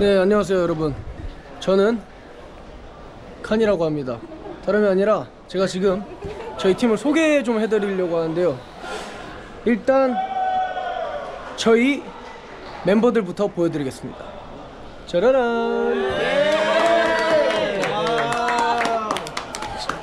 네, 안녕하세요, 여러분. 저는 칸이라고 합니다. 다름이 아니라 제가 지금 저희 팀을 소개 좀 해드리려고 하는데요. 일단 저희 멤버들부터 보여드리겠습니다. 짜라란.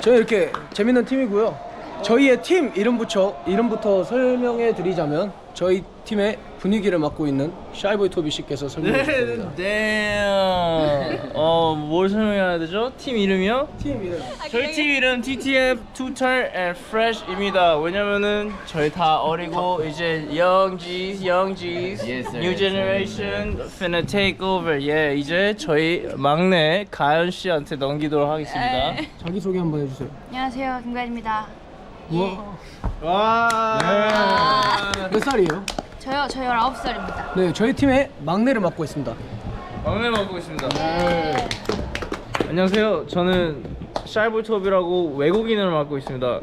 저희 이렇게 재밌는 팀이고요. 저희의 팀 이름부터 이름부터 설명해 드리자면 저희 팀의 분위기를 맡고 있는 샤이보이 토비 씨께서 설명해 주십니다. 네. 어, 뭘 설명해야 되죠? 팀 이름이요? 팀 이름. 저희 팀 이름 TTF Two Turn and Fresh입니다. 왜냐면은 저희 다 어리고 이제 Young G's, Young G's, New Generation finna take over. 예, 이제 저희 막내 가연 씨한테 넘기도록 하겠습니다. 자기 소개 한번 해주세요. 안녕하세요 김가연입니다. 와. 몇 살이에요? 저요 저 19살입니다. 네, 저희 팀의 막내를 맡고 있습니다. 막내 맡고 있습니다. 안녕하세요. 저는 샤이볼톱이라고 외국인을 맡고 있습니다.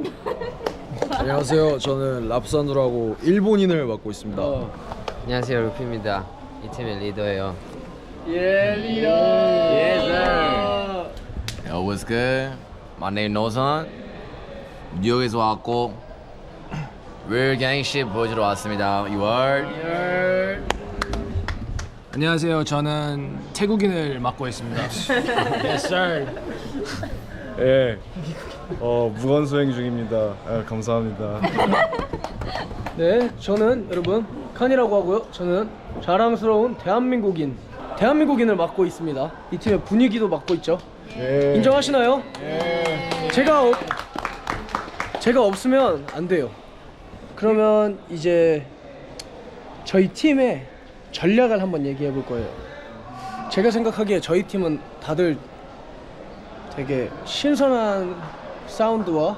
안녕하세요. 저는 랍산드라고 일본인을 맡고 있습니다. 어, 안녕하세요 루피입니다 이 팀의 리더예요 예, 리더. 예, sir. Yo, what's good? My name 노선 뉴욕에서 왔고 shit 보여주러 왔습니다. You are? 안녕하세요. 저는 태국인을 맡고 있습니다. yes, sir. 예. 어, 무건 수행 중입니다. 아, 감사합니다. 네, 저는 여러분 칸이라고 하고요. 저는 자랑스러운 대한민국인, 대한민국인을 맡고 있습니다. 이 팀의 분위기도 맡고 있죠. 인정하시나요? 제가 없, 제가 없으면 안 돼요. 그러면 이제 저희 팀의 전략을 한번 얘기해 볼 거예요. 제가 생각하기에 저희 팀은 다들 되게 신선한 사운드와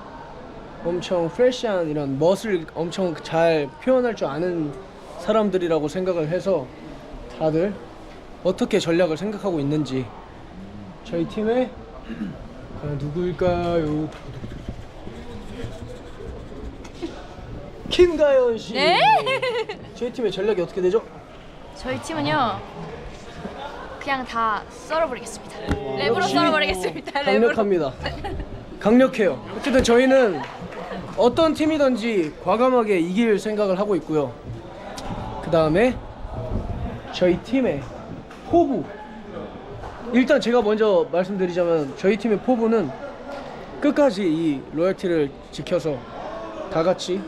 엄청 프레시한 이런 멋을 엄청 잘 표현할 줄 아는 사람들이라고 생각을 해서 다들 어떻게 전략을 생각하고 있는지 저희 과연 누구일까요? 김가연 씨. 네? 저희 팀의 전략이 어떻게 되죠? 저희 팀은요 그냥 다 썰어버리겠습니다. 랩으로 역시 썰어버리겠습니다. 랩으로. 강력합니다. 강력해요. 어쨌든 저희는 어떤 팀이든지 과감하게 이길 생각을 하고 있고요. 그 다음에 저희 팀의 포부. 일단 제가 먼저 말씀드리자면 저희 팀의 포부는 끝까지 이 로열티를 지켜서 다 같이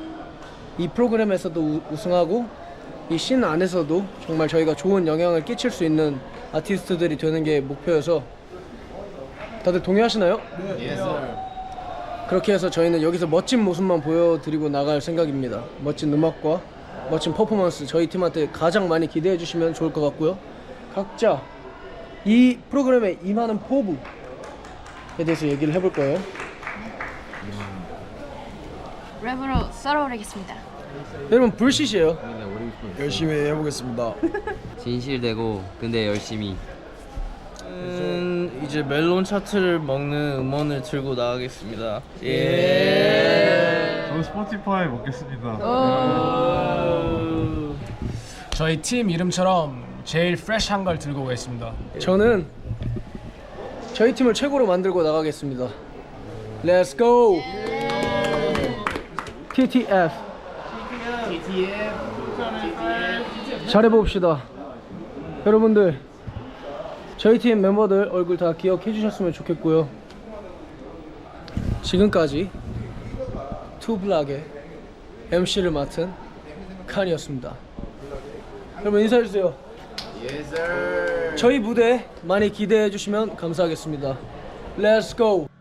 이 프로그램에서도 우- 우승하고 이신 안에서도 정말 저희가 좋은 영향을 끼칠 수 있는 아티스트들이 되는 게 목표여서 다들 동의하시나요? 그렇게 해서 저희는 여기서 멋진 모습만 보여드리고 나갈 생각입니다. 멋진 음악과 멋진 퍼포먼스 저희 팀한테 가장 많이 기대해 주시면 좋을 것 같고요. 각자 이 프로그램에 임하는 포부에 대해서 얘기를 해볼 거예요. 랩으로 썰어버리겠습니다. 여러분 불시시에요. 열심히 해보겠습니다. 진실되고 근데 열심히 음, 이제 멜론 차트를 먹는 음원을 들고 나가겠습니다. 예. 저는 스포티파이 먹겠습니다. 저희 팀 이름처럼 제일 프레시한 걸 들고 오겠습니다. 저는 저희 팀을 최고로 만들고 나가겠습니다. Let's go. TTF. 잘해봅시다. 여러분들 저희 팀 멤버들 얼굴 다 기억해 주셨으면 좋겠고요. 지금까지 투블락의 MC를 맡은 칸이었습니다. 여러분 인사해 주세요. 저희 무대 많이 기대해 주시면 감사하겠습니다. Let's go.